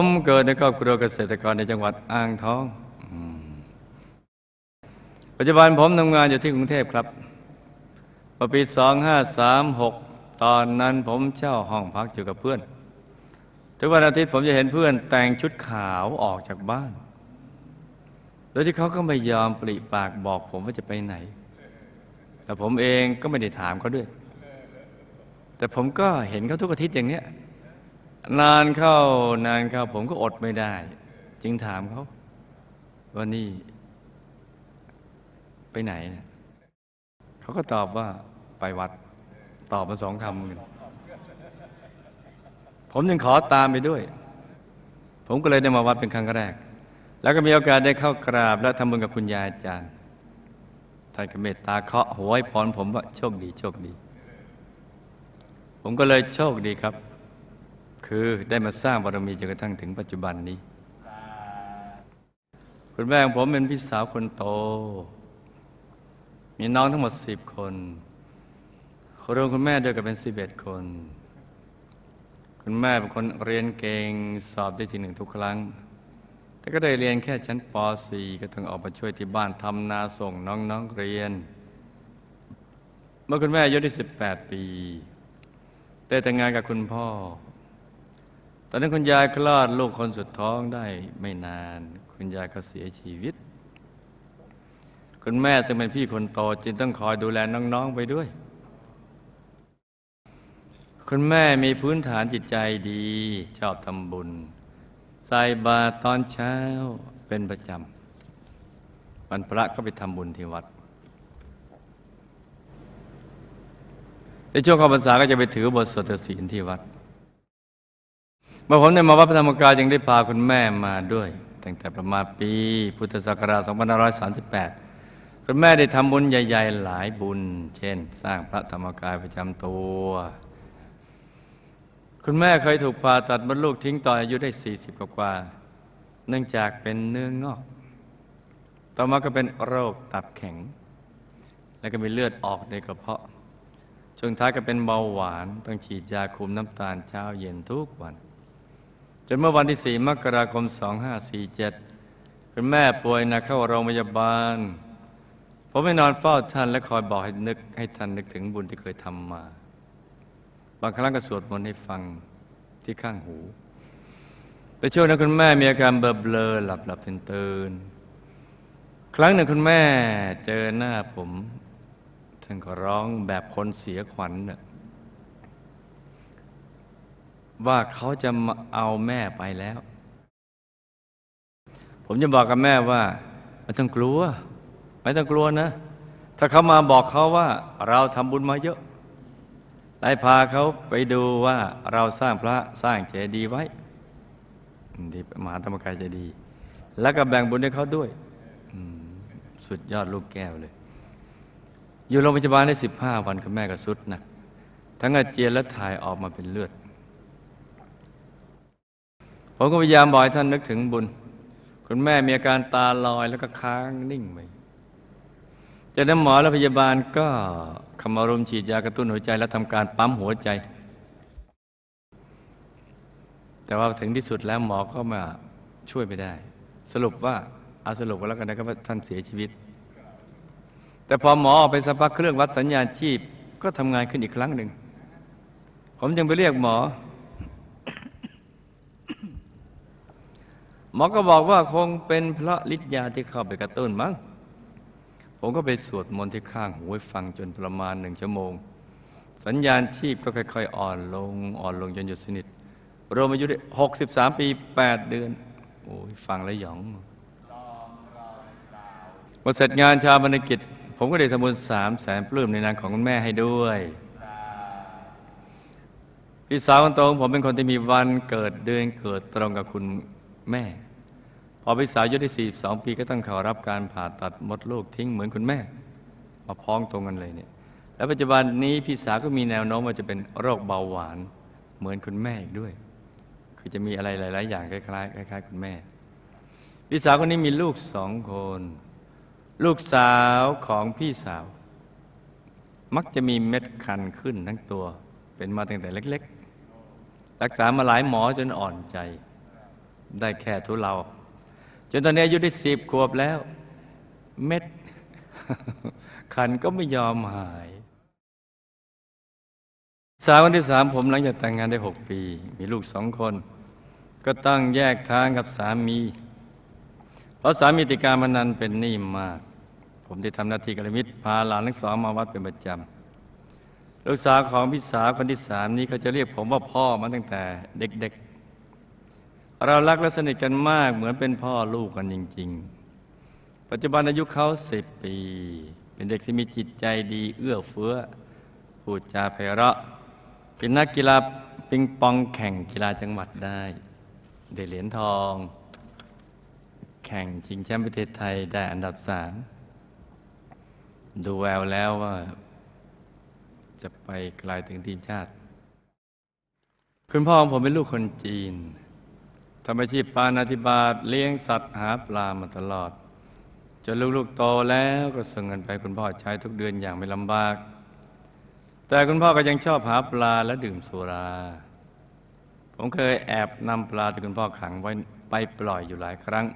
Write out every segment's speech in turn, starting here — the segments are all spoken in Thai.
ผมเกิดในครอบครัวเกษตรกรในจังหวัดอ่างทองอปัจจุบันผมทำงานอยู่ที่กรุงเทพครับเมื่อปี 2536 ตอนนั้นผมเช่าห้องพักอยู่กับเพื่อน ทุกวันอาทิตย์ผมจะเห็นเพื่อนแต่งชุดขาวออกจากบ้าน โดยที่เขาก็ไม่ยอมปริปากบอกผมว่าจะไปไหน แต่ผมเองก็ไม่ได้ถามเขาด้วย แต่ผมก็เห็นเขาทุกอาทิตย์อย่างเนี้ย นานเข้านานเข้าผมก็อดไม่ได้ จึงถามเขาว่านี่ไปไหนเนี่ยเขาก็ตอบว่าไปวัด ตอบมาสองคำกันผมยังขอตามไปด้วย ผมก็เลยได้มาวัดเป็นครั้งแรก แล้วก็มีโอกาสได้เข้ากราบ และทำบุญกับคุณยายอาจารย์ท่านก็เมตตาเคาะหัวให้พรผมว่าโชคดีโชคดี ผมก็เลยโชคดีครับ คือได้มาสร้างบารมีจนกระทั่งถึงปัจจุบันนี้ คุณแม่ของผมเป็นพี่สาวคนโต มีน้องทั้งหมดสิบคนรวมคุณแม่ด้วยกันเป็นสิบเอ็ดคน คุณแม่เป็นคนเรียนเก่งสอบได้ที่หนึ่งทุกครั้ง แต่ก็ได้เรียนแค่ชั้นป .4 ก็ต้องออกมาช่วยที่บ้านทำนาส่งน้องๆเรียน เมื่อคุณแม่อายุได้18 ปี ได้แต่งงานกับคุณพ่อ ตอนนั้นคุณยายคลอดลูกคนสุดท้องได้ไม่นาน คุณยายก็เสียชีวิต คุณแม่ซึ่งเป็นพี่คนโตจึงต้องคอยดูแลน้องๆไปด้วย คุณแม่มีพื้นฐานจิตใจดี ชอบทำบุญ ใส่บาตรตอนเช้าเป็นประจำวันพระก็ไปทำบุญที่วัดในช่วงเข้าพรรษาก็จะไปถือบทสวดศีลที่วัด เมื่อผมได้มาวัดพระธรรมกายยังได้พาคุณแม่มาด้วย ตั้งแต่ประมาณปีพุทธศักราช 2538 คุณแม่ได้ทำบุญใหญ่ ๆ หลายบุญ เช่น สร้างพระธรรมกายประจำตัว คุณแม่เคยถูกผ่าตัดมดลูกทิ้งตอนอายุได้ 40 กว่า เนื่องจากเป็นเนื้องอก ต่อมาก็เป็นโรคตับแข็ง แล้วก็มีเลือดออกในกระเพาะช่วงท้ายก็เป็นเบาหวาน ต้องฉีดยาคุมน้ำตาลเช้าเย็นทุกวัน จนเมื่อวันที่ 4 มกราคม 2547 คุณแม่ป่วยนักเข้าโรงพยาบาล ผมไม่นอนเฝ้าท่านและคอยบอกให้นึกให้ท่านนึกถึงบุญที่เคยทำมา บางครั้งก็สวดมนต์ให้ฟังที่ข้างหูแต่ช่วงนั้นคุณแม่มีอาการเบลอเบลหลับหลับตื่นตื่นๆครั้งหนึ่งคุณแม่เจอหน้าผมท่านก็ร้องแบบคนเสียขวัญน่ะ ว่าเขาจะมาเอาแม่ไปแล้ว ผมจะบอกกับแม่ว่า ไม่ต้องกลัว ไม่ต้องกลัวนะ ถ้าเขามาบอกเขาว่า เราทำบุญมาเยอะได้พาเขาไปดูว่าเราสร้างพระสร้างเจดีย์ไว้ที่มหาธรรมกายเจดีย์แล้วก็แบ่งบุญให้เขาด้วยสุดยอดลูกแก้วเลย อยู่โรงพยาบาลได้สิบห้าวันคุณแม่ก็สุดหนักทั้งอาเจียนและถ่ายออกมาเป็นเลือด ผมก็พยายามบอกให้ท่านนึกถึงบุญ คุณแม่มีอาการตาลอยแล้วก็ค้างนิ่งไปจากนั้นหมอและพยาบาลก็ขมารุมฉีดยากระตุ้นหัวใจ และทำการปั๊มหัวใจ แต่ว่าถึงที่สุดแล้วหมอก็มาช่วยไม่ได้ สรุปว่าเอาสรุปกันแล้วกันนะครับว่าท่านเสียชีวิต แต่พอหมอออกไปสักพักเครื่องวัดสัญญาณชีพก็ทำงานขึ้นอีกครั้งหนึ่ง ผมจึงไปเรียกหมอ มอก็บอกว่าคงเป็นพระฤทธิ์ยาที่เข้าไปกระตุ้นมั้ง ผมก็ไปสวดมนต์ที่ข้างหูฟังจนประมาณหนึ่งชั่วโมง สัญญาณชีพก็ค่อยๆ อ่อนลงอ่อนลงจนหยุดสนิทรวมอายุได้63ปี8เดือน โอ้ยฟังแล้วหยองพอเสร็จงานชาบรรกิจ ผมก็ได้ทำบุญสามแสนปลื้มในนามของคุณแม่ให้ด้วยพี่สาวคนโตของผมเป็นคนที่มีวันเกิดเดือนเกิดตรงกับคุณแม่ อพี่สาวอายุได้42ปีก็ต้องเข้ารับการผ่าตัดมดลูกทิ้งเหมือนคุณแม่ มาพ้องตรงกันเลยเนี่ยและปัจจุบันนี้พี่สาวก็มีแนวโน้มว่าจะเป็นโรคเบาหวานเหมือนคุณแม่อีกด้วย คือจะมีอะไรหลาย ๆ อย่างคล้ายๆคล้ายๆ คุณแม่ พี่สาวคนนี้มีลูกสองคน ลูกสาวของพี่สาว มักจะมีเม็ดคันขึ้นทั้งตัว เป็นมาตั้งแต่เล็ก ๆ รักษามาหลายหมอจนอ่อนใจ ได้แค่ทุเลา จนตอนนี้อายุได้สิบขวบแล้ว เม็ดคันก็ไม่ยอมหาย สาวคนที่สามผมหลังจากแต่งงานได้หกปี มีลูกสองคน ก็ต้องแยกทางกับสามี เพราะสามีติดการพนันเป็นหนี้มาก ผมได้ทำหน้าที่กัลมิตรพาหลานทั้งสองมาวัดเป็นประจำลูกสาวของพี่สาวคนที่สามนี้เขาจะเรียกผมว่าพ่อมาตั้งแต่เด็กๆ เรารักและสนิทกันมากเหมือนเป็นพ่อลูกกันจริง ๆ ปัจจุบันอายุเขาสิบปี เป็นเด็กที่มีจิตใจดีเอื้อเฟื้อพูดจาไพเราะ เป็นนักกีฬาปิงปองแข่งกีฬาจังหวัดได้ ได้เหรียญทอง แข่งชิงแชมป์ประเทศไทยได้อันดับสามดูแววแล้วว่า จะไปไกลถึงทีมชาติ คุณพ่อของผมเป็นลูกคนจีน ทำอาชีพปานาธิบาตเลี้ยงสัตว์หาปลามาตลอด จนลูกๆโตแล้วก็ส่งเงินไปคุณพ่อใช้ทุกเดือนอย่างไม่ลำบาก แต่คุณพ่อก็ยังชอบหาปลาและดื่มสุรา ผมเคยแอบนำปลาที่คุณพ่อขังไว้ไปปล่อยอยู่หลายครั้ง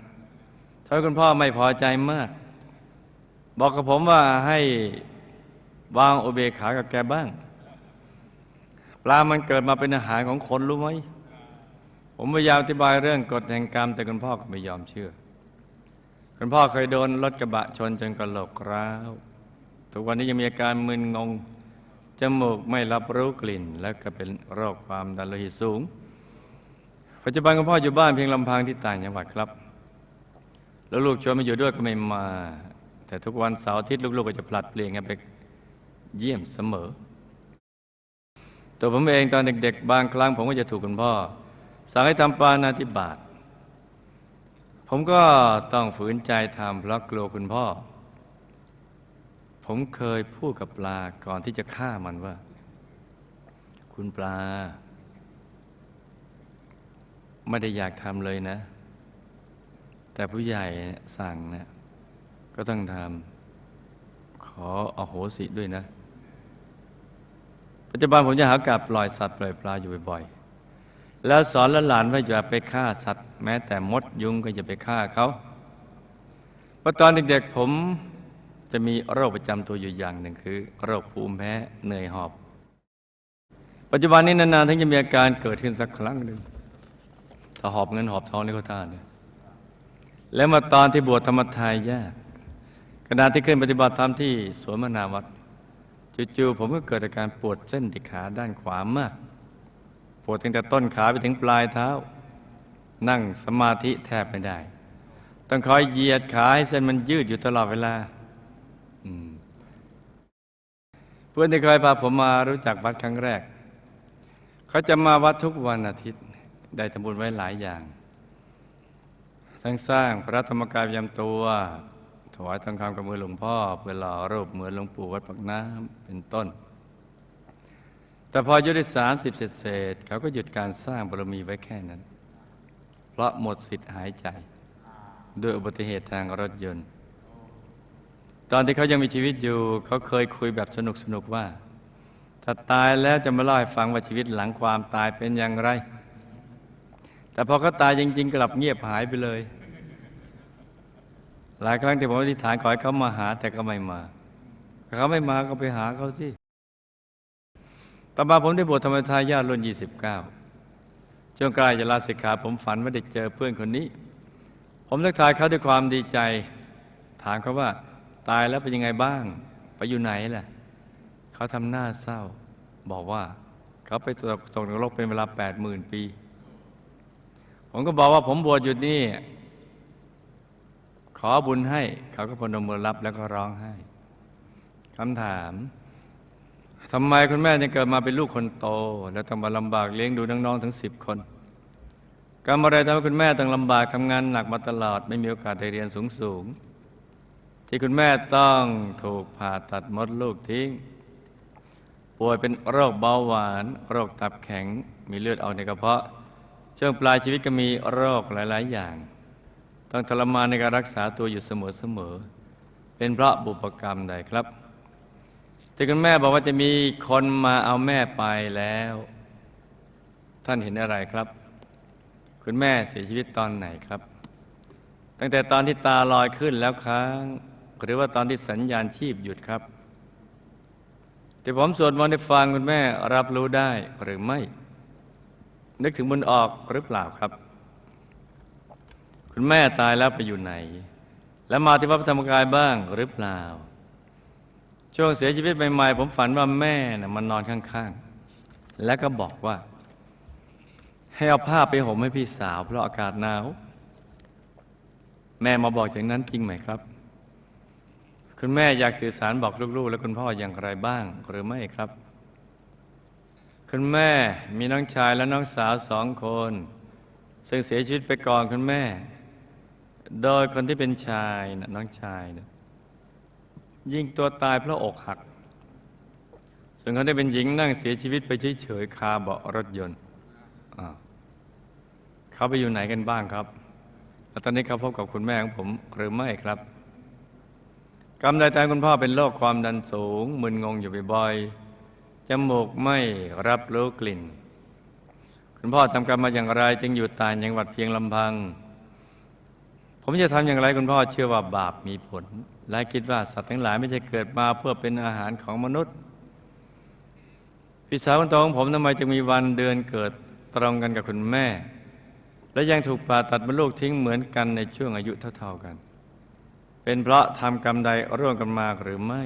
ทำให้คุณพ่อไม่พอใจมาก บอกกับผมว่าให้วางโอเบขากับแกบ้าง ปลามันเกิดมาเป็นอาหารของคนรู้ไหม ผมพยายามอธิบายเรื่องกฎแห่งกรรม แต่คุณพ่อก็ไม่ยอมเชื่อ คุณพ่อเคยโดนรถกระบะชนจนกระโหลกร้าว ทุกวันนี้ยังมีอาการมึนงง จมูกไม่รับรู้กลิ่น และก็เป็นโรคความดันโลหิตสูง ปัจจุบันคุณพ่ออยู่บ้านเพียงลำพังที่ต่างจังหวัดครับ แล้วลูกชวนมาอยู่ด้วยก็ไม่มา แต่ทุกวันเสาร์อาทิตย์ลูกๆก็จะผลัดเปลี่ยนกันไปเยี่ยมเสมอ ตัวผมเองตอนเด็ก ๆ บางครั้งผมก็จะถูกคุณพ่อ สั่งให้ทำปานาติบาตผมก็ต้องฝืนใจทำเพราะกลัวคุณพ่อ ผมเคยพูดกับปลาก่อนที่จะฆ่ามันว่า คุณปลา ไม่ได้อยากทำเลยนะ แต่ผู้ใหญ่สั่งนะก็ต้องทำขออโหสิด้วยนะ ปัจจุบันผมจะหากับปล่อยสัตว์ปล่อยปลาอยู่บ่อยๆ แล้วสอนหลานว่าอย่าไปฆ่าสัตว์แม้แต่มดยุงก็อย่าไปฆ่าเขาเพราะตอนเด็กๆผมจะมีโรคประจำตัวอยู่อย่างหนึ่งคือ โรคภูมิแพ้เหนื่อยหอบ ปัจจุบันนี้นานๆถึงจะมีอาการเกิดขึ้นสักครั้งหนึ่งถ้าหอบเงินหอบทองนี่เขาท่าเนี่ยแล้วมาตอนที่บวชธรรมทายญาติขณะที่ขึ้นปฏิบัติธรรมที่สวนมนาวัดจู่ๆผมก็เกิดอาการปวดเส้นที่ขาด้านขวามาก ปวดตั้งแต่ต้นขาไปถึงปลายเท้า นั่งสมาธิแทบไม่ได้ ต้องคอยเหยียดขาให้เส้นมันยืดอยู่ตลอดเวลาเพื่อนที่เคยพาผมมารู้จักวัดครั้งแรก เขาจะมาวัดทุกวันอาทิตย์ ได้ทำบุญไว้หลายอย่าง ทั้งสร้างพระธรรมกายประจำตัว ถวายทองคำกับมือหลวงพ่อ เพื่อหล่อรูปเหมือนหลวงปู่วัดปักน้ำเป็นต้น แต่พออายุได้สามสิบเศษเขาก็หยุดการสร้างบารมีไว้แค่นั้น เพราะหมดสิทธิ์หายใจ ด้วยอุบัติเหตุทางรถยนต์ ตอนที่เขายังมีชีวิตอยู่ เขาเคยคุยแบบสนุกๆว่า ถ้าตายแล้วจะมาเล่าให้ฟังว่าชีวิตหลังความตายเป็นอย่างไร แต่พอเขาตายจริง ๆ กลับเงียบหายไปเลย หลายครั้งที่ผมอธิษฐานขอให้เขามาหาแต่ก็ไม่มาถ้าเขาไม่มาก็ไปหาเขาสิ ต่อมาผมได้บวชธรรมทายาทรุ่น 29ช่วงใกล้จะลาสิกขาผมฝันว่าได้เจอเพื่อนคนนี้ ผมทักทายเขาด้วยความดีใจ ถามเขาว่า ตายแล้วเป็นยังไงบ้าง ไปอยู่ไหนล่ะ เขาทำหน้าเศร้า บอกว่าเขาไปตกตกนรกเป็นเวลาแปดหมื่นปี ผมก็บอกว่าผมบวชอยู่นี่ ขอบุญให้ เขาก็พนมมือรับแล้วก็ร้องไห้คำถาม ทำไมคุณแม่ยังเกิดมาเป็นลูกคนโต แล้วต้องมาลำบากเลี้ยงดูน้องๆทั้งสิบคนกรรมอะไรทำให้คุณแม่ต้องลำบากทำงานหนักมาตลอด ไม่มีโอกาสได้เรียนสูงๆที่คุณแม่ต้องถูกผ่าตัดมดลูกทิ้ง ป่วยเป็นโรคเบาหวาน โรคตับแข็งมีเลือดออกในกระเพาะช่วงปลายชีวิตก็มีโรคหลาย ๆ อย่าง ต้องทรมานในการรักษาตัวอยู่เสมอๆเป็นเพราะบุพกรรมใดครับ ที่คุณแม่บอกว่าจะมีคนมาเอาแม่ไปแล้ว ท่านเห็นอะไรครับ คุณแม่เสียชีวิตตอนไหนครับ ตั้งแต่ตอนที่ตาลอยขึ้นแล้วค้าง หรือว่าตอนที่สัญญาณชีพหยุดครับที่ผมสวดมนต์ให้ฟังคุณแม่รับรู้ได้หรือไม่ นึกถึงบุญออกหรือเปล่าครับ คุณแม่ตายแล้วไปอยู่ไหน แล้วมาที่วัดพระธรรมกายบ้างหรือเปล่า ช่วงเสียชีวิตใหม่ๆผมฝันว่าแม่น่ะมันนอนข้างๆ แล้วก็บอกว่า ให้เอาผ้าไปห่มให้พี่สาว เพราะอากาศหนาว แม่มาบอกอย่างนั้นจริงไหมครับ คุณแม่อยากสื่อสารบอกลูกๆ และคุณพ่ออย่างไรบ้างหรือไม่ครับ คุณแม่มีน้องชายและน้องสาวสองคน ซึ่งเสียชีวิตไปก่อนคุณแม่ โดยคนที่เป็นชายนะน้องชายนะ ยิงตัวตายเพราะอกหัก ส่วนคนที่เป็นหญิงนั่งเสียชีวิตไปเฉยๆคาเบาะรถยนต์เขาไปอยู่ไหนกันบ้างครับ แล้วตอนนี้เขาพบกับคุณแม่ของผมหรือไม่ครับกรรมใดตายคุณพ่อเป็นโรคความดันสูง มึนงงอยู่บ่อยๆจมูกไม่รับรู้กลิ่น คุณพ่อทำกรรมมาอย่างไร จึงอยู่ต่างจังหวัดเพียงลำพัง ผมจะทำอย่างไรคุณพ่อเชื่อว่าบาปมีผล และคิดว่าสัตว์ทั้งหลายไม่ใช่เกิดมาเพื่อเป็นอาหารของมนุษย์พี่สาวคนโตของผมทำไมจึงมีวันเดือนเกิดตรงกันกับคุณแม่ และยังถูกผ่าตัดมดลูกทิ้งเหมือนกันในช่วงอายุเท่าๆกัน เป็นเพราะทำกรรมใดร่วมกันมาหรือไม่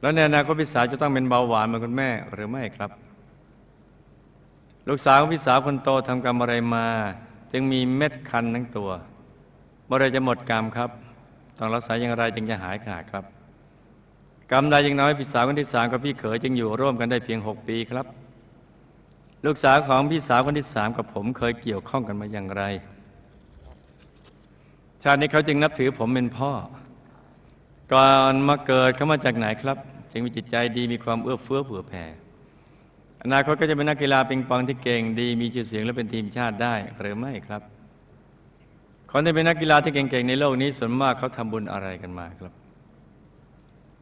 แล้วในอนาคตพี่สาวจะต้องเป็นเบาหวานเหมือนคุณแม่หรือไม่ครับ ลูกสาวของพี่สาวคนโตทำกรรมอะไรมา จึงมีเม็ดคันทั้งตัวเมื่อไรจะหมดกรรมครับ ต้องรักษาอย่างไรจึงจะหายขาดครับ กรรมใดยังน้อยพี่สาวคนที่สามกับพี่เขยจึงอยู่ร่วมกันได้เพียงหกปีครับ ลูกสาวของพี่สาวคนที่สามกับผมเคยเกี่ยวข้องกันมาอย่างไร ชาตินี้เขาจึงนับถือผมเป็นพ่อ ก่อนมาเกิดเขามาจากไหนครับ จึงมีจิตใจดีมีความเอื้อเฟื้อเผื่อแผ่อนาคตก็จะเป็นนักกีฬาปิงปองที่เก่งดีมีชื่อเสียงและเป็นทีมชาติได้หรือไม่ครับ คนที่เป็นนักกีฬาที่เก่งๆในโลกนี้ส่วนมากเขาทำบุญอะไรกันมาครับ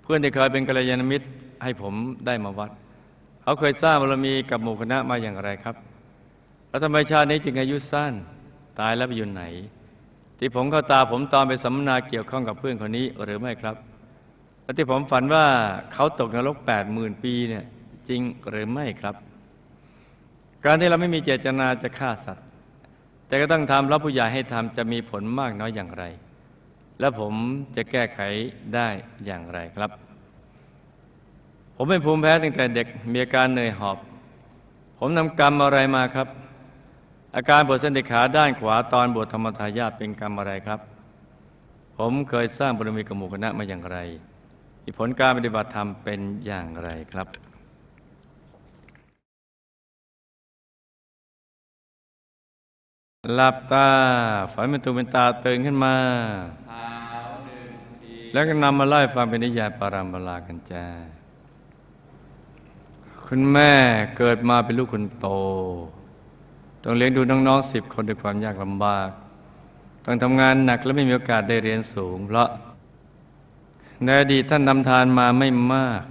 เพื่อนที่เคยเป็นกัลยาณมิตรให้ผมได้มาวัด เขาเคยสร้างบารมีกับหมู่คณะมาอย่างไรครับ แล้วทำไมชาตินี้จึงอายุสั้นตายแล้วไปอยู่ไหน ที่ผมเข้าตาผมตอนไปสัมมนาเกี่ยวข้องกับเพื่อนคนนี้หรือไม่ครับและที่ผมฝันว่าเขาตกนรกแปดหมื่นปีเนี่ยจริงหรือไม่ครับ การที่เราไม่มีเจตนาจะฆ่าสัตว์ แต่ก็ต้องทำรับผู้ใหญ่ให้ทำจะมีผลมากน้อยอย่างไร และผมจะแก้ไขได้อย่างไรครับ ผมเป็นภูมิแพ้ตั้งแต่เด็กมีอาการเหนื่อยหอบ ผมนำกรรมอะไรมาครับ อาการปวดเส้นติขาด้านขวาตอนบวชธรรมทายาทเป็นกรรมอะไรครับ ผมเคยสร้างบารมีกับหมู่คณะมาอย่างไรมีผลการปฏิบัติธรรมเป็นอย่างไรครับ หลับตาฝันเป็นตูเป็นตาตื่นขึ้นมา แล้วก็นำมาไล่ฟังเป็นนิยายปารามบลากันจ้า คุณแม่เกิดมาเป็นลูกคนโต ต้องเลี้ยงดูน้องๆสิบคนด้วยความยากลำบาก ต้องทำงานหนักและไม่มีโอกาสได้เรียนสูง เพราะในอดีตท่านนำทานมาไม่มาก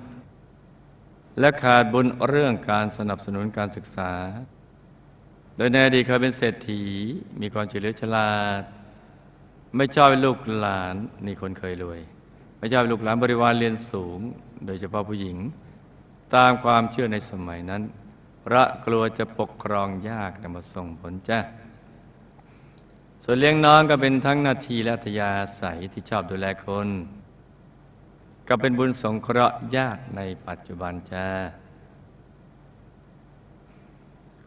และขาดบุญเรื่องการสนับสนุนการศึกษาโดยในอดีตเคยเป็นเศรษฐี มีความเฉลียวฉลาด ไม่ชอบลูกหลานนี่คนเคยรวย ไม่ชอบลูกหลานบริวารเรียนสูง โดยเฉพาะผู้หญิง ตามความเชื่อในสมัยนั้นพระกลัวจะปกครองยากนำมาส่งผลจ้าส่วนเลี้ยงน้องก็เป็นทั้งนาทีและอัธยาศัยที่ชอบดูแลคน ก็เป็นบุญสงเคราะห์ยากในปัจจุบันจ้า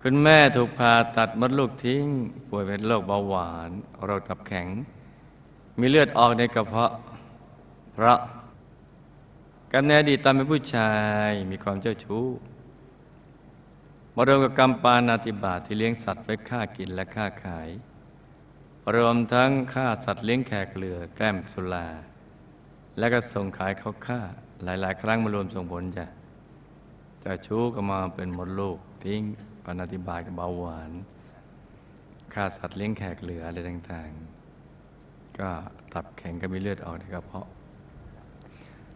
คุณแม่ถูกผ่าตัดมดลูกทิ้ง ป่วยเป็นโรคเบาหวานโรคตับแข็ง มีเลือดออกในกระเพาะ เพราะกำเนิดอดีตตามเป็นผู้ชายมีความเจ้าชู้มารวมกับกรรมปานาติบาที่เลี้ยงสัตว์ไว้ฆ่ากินและฆ่าขาย รวมทั้งฆ่าสัตว์เลี้ยงแขกเรือแกล้มสุลา และก็ส่งขายเขาฆ่าหลาย ๆ ครั้งมารวมส่งผลจ้ะเจะชู้ก็มาเป็นมดลูก ทิ้งปนาติบาตกับเบาหวานฆ่าสัตว์เลี้ยงแขกเรืออะไรต่างๆ ก็ตับแข็งก็มีเลือดออกในกระเพาะ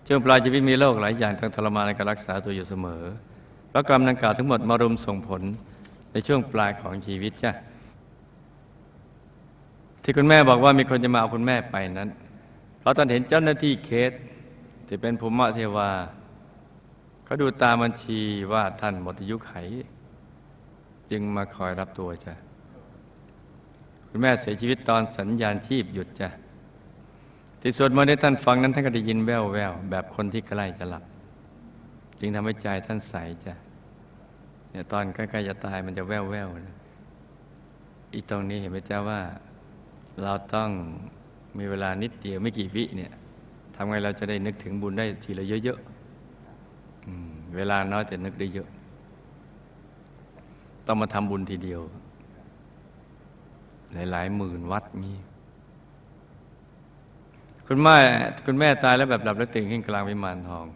ช่วงปลายชีวิตมีโรคหลายอย่างต้องทรมานในการรักษาตัวอยู่เสมอแล้วกรรมดังกล่าวทั้งหมดมารุมส่งผลในช่วงปลายของชีวิตจ้ะที่คุณแม่บอกว่ามีคนจะมาเอาคุณแม่ไปนั้น เพราะตอนเห็นเจ้าหน้าที่เคสที่เป็นภูมิเทวาเขาดูตามบัญชีว่าท่านหมดอายุไข จึงมาคอยรับตัวจ้ะคุณแม่เสียชีวิตตอนสัญญาณชีพหยุดจ้ะที่สวดมนต์ให้ท่านฟังนั้นท่านก็ได้ยินแววแววแบบคนที่ใกล้จะหลับ จึงทำให้ใจท่านใสจ้ะเนี่ยตอนใกล้ๆจะตายมันจะแววแววนะอีกตรงนี้เห็นไหมจ้าว่า เราต้องมีเวลานิดเดียวไม่กี่วิเนี่ยทำไงเราจะได้นึกถึงบุญได้ทีละเยอะๆอเวลาน้อยแต่นึกได้เยอะ ต้องมาทำบุญทีเดียว หลาย ๆ หมื่นวัดมีคุณแม่คุณแม่ตายแล้วแบบหลับแล้วตื่นขึ้นกลางวิมานทอง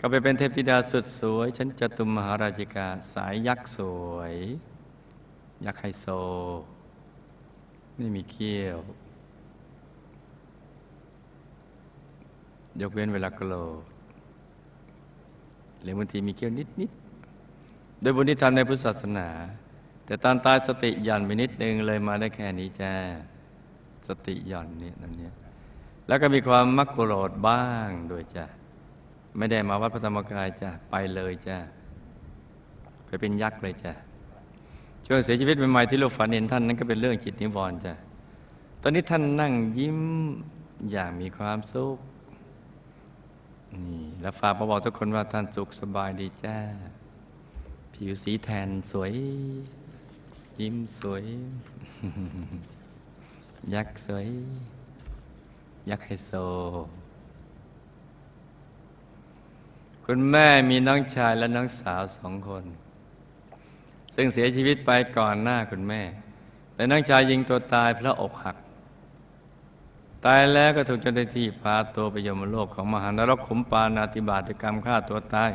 ก็ไปเป็นเทพธิดาสุดสวยชั้นจตุมมหาราชิกาสายยักษ์สวย ยักษ์ไฮโซ ไม่มีเขี้ยว ยกเว้นเวลาโกรธหรือบางทีมีเขี้ยวนิดๆ โดยบุญที่ทำในพุทธศาสนา แต่ตอนตายสติหย่อนไปนิดนึงเลยมาได้แค่นี้จ้าสติหย่อนนี่นั่นเนี่ยแล้วก็มีความมักโกรธบ้างโดวยจ้ะไม่ได้มาวัดพระธรรมกายจ้ะไปเลยจ้ะไปเป็นยักษ์เลยจ้ะช่วงเสียชีวิตใหม่ๆที่ลูกฝันเห็นท่านนั้นก็เป็นเรื่องจิตนิวรณ์จ้ะตอนนี้ท่านนั่งยิ้มอย่างมีความสุขนี่แล้วฝากมาบอกทุกคนว่าท่านสุขสบายดีจ้า ผิวสีแทนสวย ยิ้มสวย ยักษ์สวย ยักษ์ไฮโซ คุณแม่มีน้องชายและน้องสาวสองคน ซึ่งเสียชีวิตไปก่อนหน้าคุณแม่ แต่น้องชายยิงตัวตายเพราะอกหัก ตายแล้วก็ถูกเจ้าหน้าที่พาตัวไปยมโลกของมหานรกขุมปานาติบาตกรรมฆ่าตัวตาย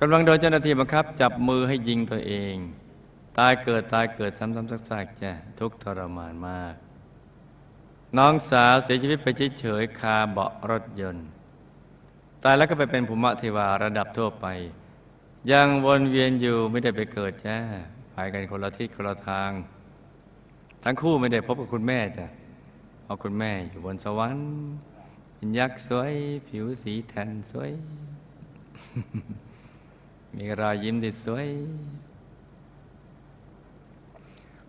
กำลังโดนเจ้าหน้าที่บังคับ จับมือให้ยิงตัวเอง ตายเกิดตายเกิดซ้ำๆซากๆจ้ะทุกทรมานมาก น้องสาวเสียชีวิตไปเฉยๆคาเบาะรถยนต์ ตายแล้วก็ไปเป็นภูมิเทวาระดับทั่วไป ยังวนเวียนอยู่ไม่ได้ไปเกิดจ้าไปกันคนละทิศคนละทาง ทั้งคู่ไม่ได้พบกับคุณแม่จ้ะเพราะคุณแม่อยู่บนสวรรค์เป็นยักษ์สวย ผิวสีแทนสวย มีรอยยิ้มที่สวย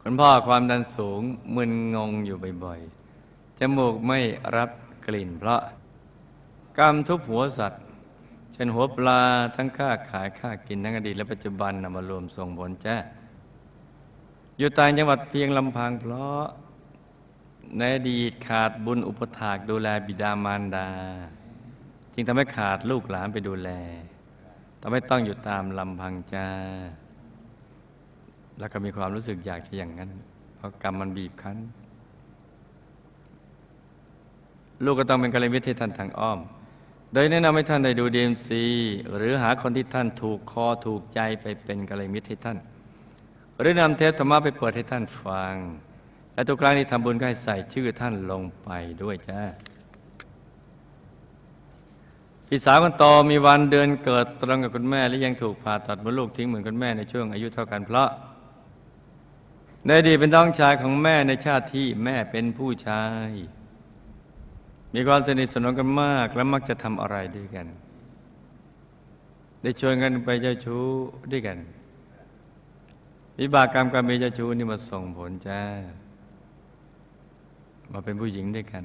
คุณพ่อความดันสูงมึนงงอยู่บ่อยๆ จมูกไม่รับกลิ่นเพราะกรรมทุบหัวสัตว์ เช่นหัวปลาทั้งค่าขายค่ากินทั้งอดีตและปัจจุบันนำมารวมส่งผลจ้าอยู่ต่างจังหวัดเพียงลำพังเพราะในอดีตขาดบุญอุปถากดูแลบิดามารดา จึงทำให้ขาดลูกหลานไปดูแล ทำให้ต้องอยู่ตามลำพังจ้า แล้วก็มีความรู้สึกอยากจะอย่างนั้น เพราะกรรมมันบีบคั้น ลูกก็ต้องเป็นกัลยาณมิตรให้ท่านทางอ้อม โดยแนะนำให้ท่านได้ดูดีเอ็มซีหรือหาคนที่ท่านถูกคอถูกใจไปเป็นกัลยาณมิตรให้ท่าน หรือนำเทปธรรมะไปเปิดให้ท่านฟัง และทุกครั้งที่ทำบุญก็ให้ใส่ชื่อท่านลงไปด้วยจ้า พี่สาวคนโตมีวันเดือนเกิดตรงกับคุณแม่ และยังถูกผ่าตัดมดลูกทิ้งเหมือนคุณแม่ในช่วงอายุเท่ากันเพราะ ในดีเป็นน้องชายของแม่ในชาติที่แม่เป็นผู้ชาย มีความสนิทสนมกันมากและมักจะทำอะไรด้วยกัน ได้ชวนกันไปเจ้าชู้ด้วยกันวิบากกรรมการมีเจ้าชู้นี่มาส่งผลจ้ามาเป็นผู้หญิงด้วยกัน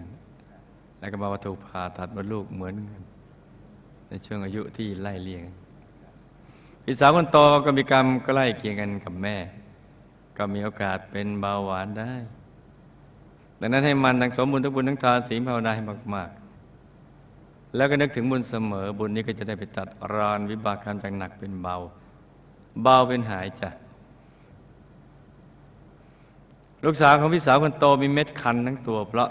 แล้วก็มาว่าถูกผ่าตัดมดลูกเหมือนกัน ในช่วงอายุที่ไล่เลี่ยงพี่สาวคนโตก็มีกรรมใกล้เคียงกันกับแม่ ก็มีโอกาสเป็นเบาหวานได้ ดังนั้นให้มันทั้งสมบุญทุกบุญทั้งทานศีลภาวนาให้มาก ๆ แล้วก็นึกถึงบุญเสมอบุญนี้ก็จะได้ไปตัดรอนวิบากกรรมจากหนักเป็นเบา เบาเป็นหายจ้ะลูกสาวของพี่สาวคนโตมีเม็ดคันทั้งตัวเพราะ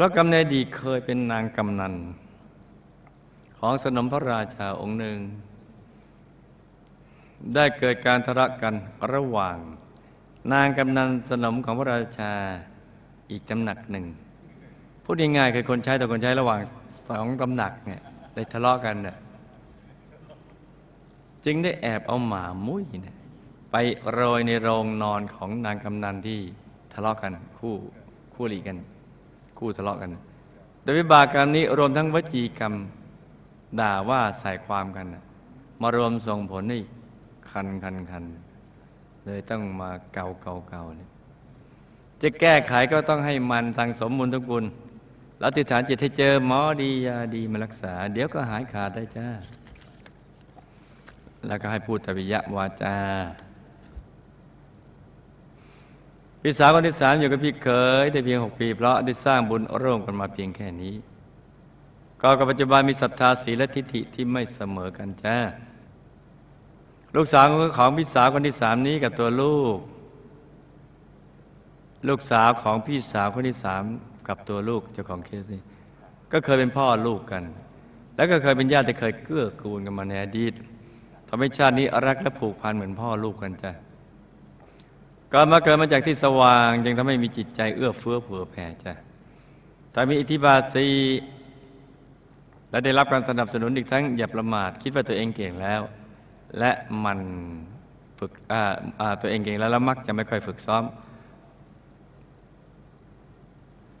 พราะกำเนิดดีเคยเป็นนางกำนัน ของสนมพระราชาองค์หนึ่ง ได้เกิดการทะเลาะกันระหว่าง นางกำนันสนมของพระราชาอีกตำหนักหนึ่งพูดง่ายๆคือคนใช้ต่อคนใช้ระหว่างสองตำหนักเนี่ยได้ทะเลาะกันเนี่ยจึงได้แอบเอาหมามุ้ยเนี่ยไปโรยในโรงนอนของนางกำนันที่ทะเลาะกันคู่คู่หลีกัน คู่ทะเลาะกัน โดยวิบากกรรมนี้รวมทั้งวจีกรรมด่าว่าใส่ความกัน มารวมส่งผลให้คันคันคันเลยต้องมาเกาเกาเกาเนี่ยจะแก้ไขก็ต้องให้มันทางสมบุญทุกบุญแล้วติฐานจิตให้เจอหมอดียาดีมารักษา เดี๋ยวก็หายขาดได้จ้า แล้วก็ให้พูดตวิยะวาจา พี่สาวคนที่สามอยู่กับพี่เขยได้เพียงหกปีเพราะได้สร้างบุญร่วมกันมาเพียงแค่นี้ ก็กับปัจจุบันมีศรัทธาศีลและทิฏฐิที่ไม่เสมอกันจ้าลูกสาวของพี่สาวคนที่สามนี้กับตัวลูก ลูกสาวของพี่สาวคนที่สามกับตัวลูกเจ้าของเคสนี้ก็เคยเป็นพ่อลูกกัน แล้วก็เคยเป็นญาติที่เคยเกื้อกูลกันมาในอดีตทำให้ชาตินี้รักและผูกพันเหมือนพ่อลูกกันจ้ะ ก่อนมาเกิดมาจากที่สว่างยังทำให้มีจิตใจเอื้อเฟื้อเผื่อแผ่จ้ะถ้ามีอิทธิบาทสีและได้รับการสนับสนุนอีกทั้งอย่าประมาท คิดว่าตัวเองเก่งแล้ว และมันฝึกตัวเองเก่งแล้วแล้วมักจะไม่ค่อยฝึกซ้อม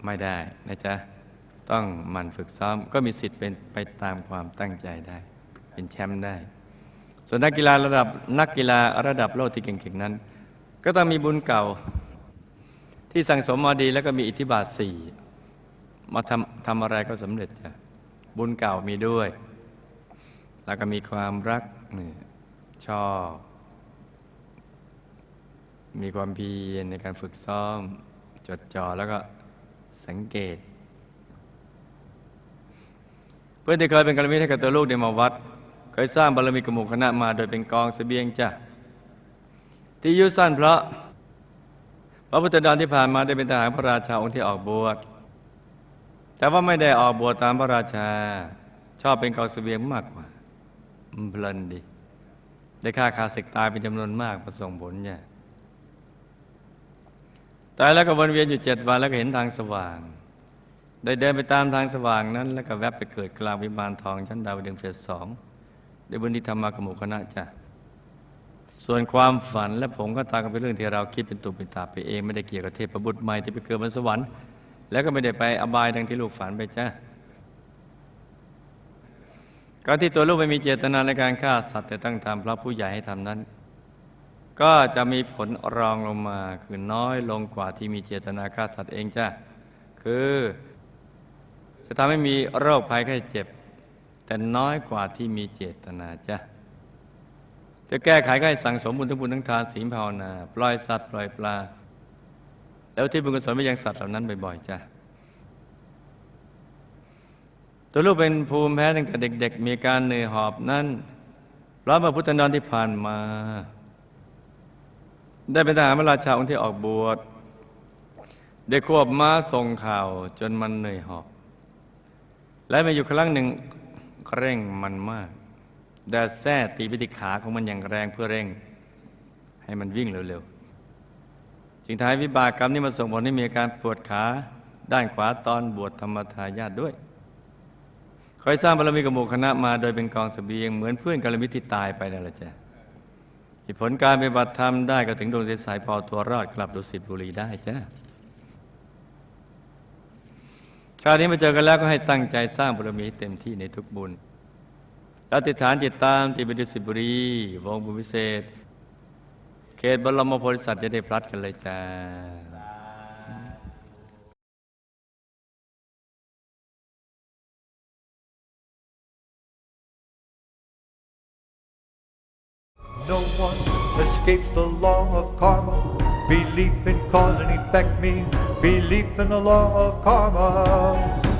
ไม่ได้นะจ๊ะต้องมันฝึกซ้อมก็มีสิทธิ์เป็นไปตามความตั้งใจได้ เป็นแชมป์ได้ ส่วนนักกีฬาระดับนักกีฬาระดับโลกที่เก่งๆนั้น ก็ต้องมีบุญเก่า ที่สั่งสมมาดีแล้วก็มีอิทธิบาทสี่มาทำทำอะไรก็สำเร็จจ้ะบุญเก่ามีด้วย แล้วก็มีความรักนี่ชอบ มีความเพียรในการฝึกซ้อม จดจ่อแล้วก็สังเกต เพื่อนที่เคยเป็นกัลยาณมิตรให้กับตัวลูกได้มาวัด เคยสร้างบารมีกบหมู่คณะมาโดยเป็นกองเสบียงจ้ะ ที่ยุสั้นเพราะ พระพุทธดอนที่ผ่านมาได้เป็นทหารพระราชาองค์ที่ออกบวชแต่ว่าไม่ได้ออกบวชตามพระราชา ชอบเป็นกองเสบียงมากกว่ามันเพลินดีได้ฆ่าคาศึกตายเป็นจำนวนมากประสงผลเนี่ยตายแล้วก็วนเวียนอยู่เจ็ดวันแล้วก็เห็นทางสว่าง ได้เดินไปตามทางสว่างนั้น แล้วก็แวบไปเกิดกลางวิมานทองชั้นดาวดึงเฟสสองได้บุญที่ทำมากับหมู่คณะจ้ะ ส่วนความฝันและผมก็ตามกันเป็นเรื่องที่เราคิดเป็นตุเป็นตาไปเองไม่ได้เกี่ยวกับเทพบุตรใหม่ที่ไปเกิดบนสวรรค์ แล้วก็ไม่ได้ไปอบายดังที่ลูกฝันไปจ้ะการที่ตัวลูกไม่มีเจตนาในการฆ่าสัตว์แต่ตั้งทำเพระผู้ใหญ่ให้ทำนั้น ก็จะมีผลรองลงมาคือน้อยลงกว่าที่มีเจตนาฆ่าสัตว์เองจ้ะคือจะทำให้มีโรคภัยไข้เจ็บ แต่น้อยกว่าที่มีเจตนาจ้ะ จะแก้ไขก็ให้สั่งสมบุญทั้งบุญทั้งทานศีลภาวนา ปล่อยสัตว์ปล่อยปลา แล้วที่บุญกุศลไปยังสัตว์เหล่านั้นบ่อยๆจ้ะตัวลูกเป็นภูมิแพ้ตั้งแต่เด็ก ๆ มีการเหนื่อยหอบนั้นเพราะพระพุทธนอนที่ผ่านมา ได้เป็นทหารพระราชาองค์ที่ออกบวชได้ควบม้าส่งข่าวจนมันเหนื่อยหอบ และมีอยู่ครั้งหนึ่งเร่งมันมาก แดดแส้ตีไปที่ขาของมันอย่างแรงเพื่อเร่ง ให้มันวิ่งเร็วๆจึงท้ายวิบากกรรมนี้มาส่งผลให้มีอาการปวดขาด้านขวาตอนบวชธรรมทายาทด้วย คอยสร้างบารมีกับหมู่คณะมาโดยเป็นกองเสบียงเหมือนเพื่อนกัลมิตรที่ตายไปนั่นแหละจ้ะผลการปฏิบัติธรรมได้ก็ถึงดวงใสๆพอตัวรอดกลับดุสิตบุรีได้จ้ะชาตินี้มาเจอกันแล้วก็ให้ตั้งใจสร้างบารมีให้เต็มที่ในทุกบุญ แล้วติดฐานจิตตามจิตไปดุสิบุรีวงบุพิเศษ เขตบรมโพธิสัตว์จะได้พลัดกันเลยจ้า No one escapes the law of karma. Belief in cause and effect means belief in the law of karma.